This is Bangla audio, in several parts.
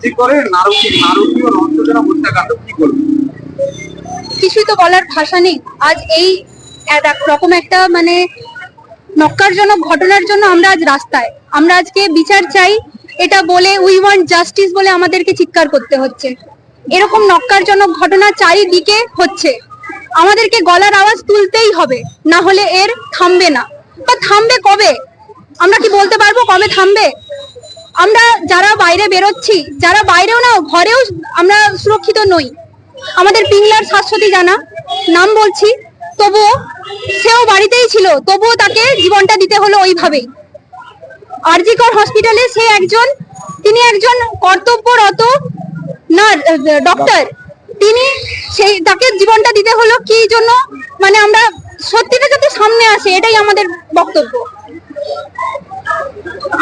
আর্জি করে কিছুই তো বলার ভাষা নেই। আজ এই রকম একটা মানে নক্কারজনক ঘটনার জন্য আমরা আজ রাস্তায়। আমরা আজকে বিচার চাই, এটা বলে উই ওয়ান্ট জাস্টিস বলে আমাদেরকে চিৎকার করতে হচ্ছে। এরকম নক্কারজনক ঘটনা চারিদিকে হচ্ছে। আমাদেরকে গলার আওয়াজ তুলতেই হবে, না হলে এর থামবে না। বা থামবে কবে? আমরা কি বলতে পারব কবে থামবে? আমরা যারা বাইরে বেরোচ্ছি, যারা বাইরেও না, ঘরেও আমরা সুরক্ষিত নই। আমাদের পিংলার শাশ্বতী জানা, নাম বলছি, তবুও সেও বাড়িতেই ছিল, তবুও তাকে জীবনটা দিতে হলো ওইভাবেই। আরজিকর হসপিটালে সে একজন, তিনি একজন কর্তব্যরত না ডক্টর। তিনি সেই, তাকে জীবনটা দিতে হলো কি জন্য? মানে আমরা সত্যিটা যাতে সামনে আসে, এটাই আমাদের বক্তব্য।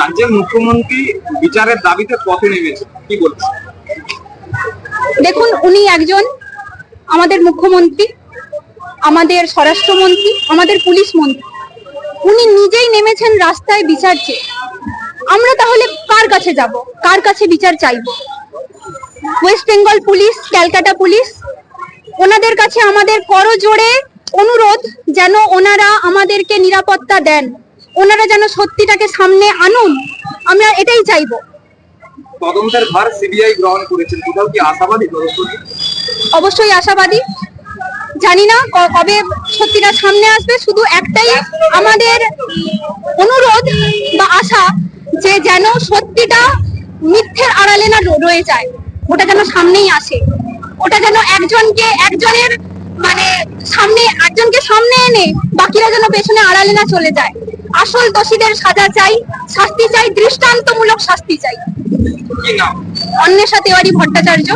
রাজ্যের মুখ্যমন্ত্রী বিচারের দাবিতে পথে নেমেছে। কি বলবেন দেখুন, উনি একজন আমাদের মুখ্যমন্ত্রী, আমাদের স্বরাষ্ট্রমন্ত্রী, আমাদের পুলিশ মন্ত্রী। উনি নিজেই নেমেছেন রাস্তায় বিচার চেয়ে। আমরা তাহলে কার কাছে যাব? কার কাছে বিচার চাইব? West Bengal police, Calcutta police, ওনাদের কাছে আমাদের করজোড়ে অনুরোধ যেন ওনারা আমাদেরকে নিরাপত্তা দেন। ওনারা যেন সত্যিটাকে সামনে আনুন আমরা এটাই চাইব। তদন্তের ভার সিবিআই গ্রহণ করেছেন। কোথাও কি আশাবাদী অবশ্যই আশাবাদী। জানি না কবে সত্যিটা সামনে আসবে। শুধু একটাই আমাদের অনুরোধ বা আশা যে যেন সত্যিটা মিথ্যের আড়ালে না রয়ে যায়। ওটা যেন সামনেই আসে। ওটা যেন একজনকে একজনের মানে সামনে একজনকে সামনে এনে বাকিরা যেন পেছনে আড়ালে না চলে যায়। আসল দোষীদের সাজা চাই শাস্তি চাই দৃষ্টান্তমূলক শাস্তি চাই। অন্যের সাথে ভট্টাচার্য।